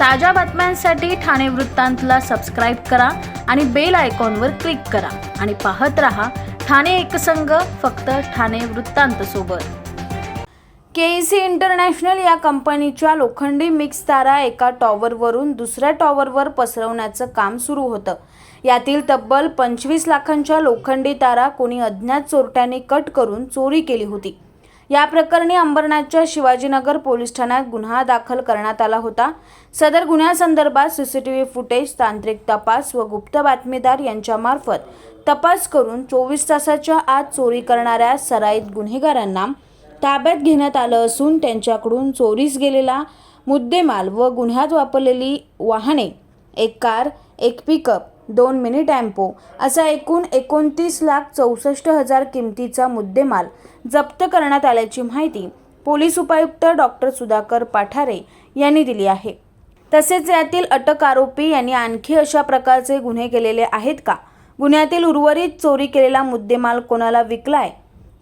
ताज्या बातम्यांसाठी ठाणे वृत्तांतला सबस्क्राईब करा आणि बेल आयकॉनवर क्लिक करा. आणि पाहत रहा ठाणे एकसंघ फक्त ठाणे वृत्तांत सोबत. केईसी इंटरनॅशनल या कंपनीच्या लोखंडी मिक्स तारा एका टॉवरवरून दुसऱ्या टॉवरवर पसरवण्याचं काम सुरू होतं. यातील तब्बल पंचवीस लाखांच्या लोखंडी तारा कोणी अज्ञात चोरट्याने कट करून चोरी केली होती. या प्रकरणी अंबरनाथच्या शिवाजीनगर पोलीस ठाण्यात गुन्हा दाखल करण्यात आला होता. सदर गुन्ह्यासंदर्भात सीसीटीव्ही फुटेज तांत्रिक तपास व गुप्त बातमीदार यांच्यामार्फत तपास करून चोवीस तासाच्या आत चोरी करणाऱ्या सराईत गुन्हेगारांना ताब्यात घेण्यात आलं असून त्यांच्याकडून चोरीस गेलेला मुद्देमाल व गुन्ह्यात वापरलेली वाहने एक कार एक पिकअप दोन मिनी टॅम्पो असा एकूण एकोणतीस लाख चौसष्ट हजार किमतीचा मुद्देमाल जप्त करण्यात आल्याची माहिती पोलीस उपायुक्त डॉक्टर सुधाकर पाठारे यांनी दिली आहे. तसेच यातील अटक आरोपी यांनी आणखी अशा प्रकारचे गुन्हे केलेले आहेत का? गुन्ह्यातील उर्वरित चोरी केलेला मुद्देमाल कोणाला विकलाय?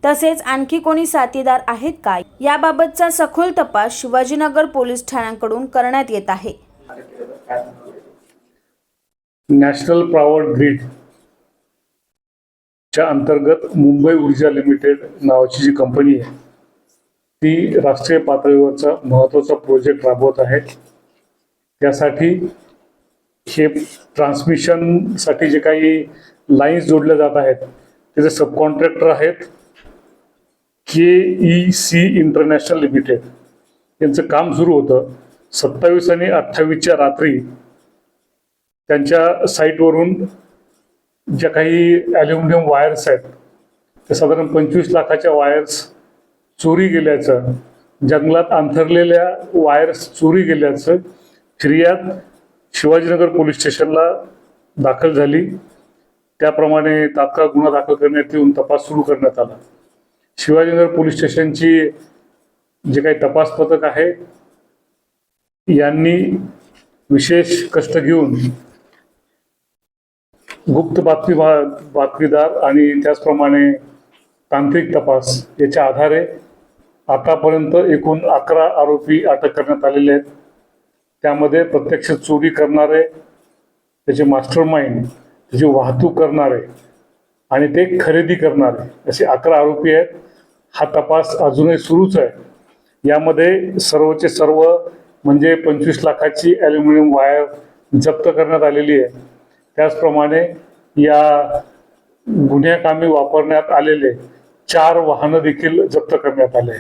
तसेच आणखी कोणी साथीदार आहेत का? याबाबतचा सखोल तपास शिवाजीनगर पोलीस ठाण्याकडून करण्यात येत आहे. नॅशनल पॉवर ग्रीड च्या अंतर्गत मुंबई ऊर्जा लिमिटेड नावाची जी कंपनी आहे ती राष्ट्रीय पातळीवरचा महत्त्वाचा प्रोजेक्ट राबवत आहे. त्यासाठी हे ट्रान्समिशनसाठी जे काही लाईन्स जोडल्या जात आहेत त्याचे सब कॉन्ट्रॅक्टर आहेत K E C international limited यांचं काम सुरू होतं सत्तावीस आणि अठ्ठावीसच्या रात्री त्यांच्या साईटवरून ज्या काही ॲल्युमिनियम वायर्स आहेत त्या साधारण पंचवीस लाखाच्या वायर्स चोरी गेल्याचं जंगलात अंथरलेल्या वायर्स चोरी गेल्याचं फिर्याद शिवाजीनगर पोलीस स्टेशनला दाखल झाली. त्याप्रमाणे तात्काळ गुन्हा दाखल करण्यात येऊन तपास सुरू करण्यात आला. शिवाजीनगर पोलीस स्टेशनची जे काही तपास पथक आहे यांनी विशेष कष्ट घेऊन गुप्त बातमी बातमीदार आणि त्याचप्रमाणे तांत्रिक तपास याच्या आधारे आतापर्यंत एकूण अकरा आरोपी अटक करण्यात आलेले आहेत. त्यामध्ये प्रत्यक्ष चोरी करणारे त्याचे मास्टर माइंड त्याची वाहतूक करणारे आणि ते खरेदी करणारे असे अकरा आरोपी आहेत. हा तपास अजूनही सुरूच आहे. यामध्ये सर्वचे सर्व म्हणजे पंचवीस लाखाची ॲल्युमिनियम वायर जप्त करण्यात आलेली आहे. त्याचप्रमाणे या गुन्हेकामी वापरण्यात आलेले चार वाहनं देखील जप्त करण्यात आले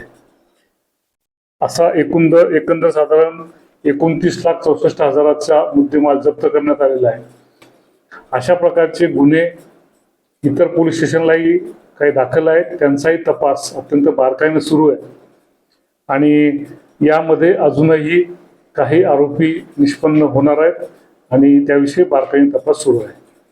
असा एकंदर एकंदर साधारण एकोणतीस लाख चौसष्ट हजाराचा मुद्देमाल जप्त करण्यात आलेला आहे. अशा प्रकारचे गुन्हे इतर पोलीस स्टेशनलाही काही दाखल आहेत. त्यांचाही तपास अत्यंत बारकाईने सुरू आहे. आणि यामध्ये अजूनही काही आरोपी निष्पन्न होणार आहेत. आणि त्याविषयी बारकाईने तपास सुरू आहे.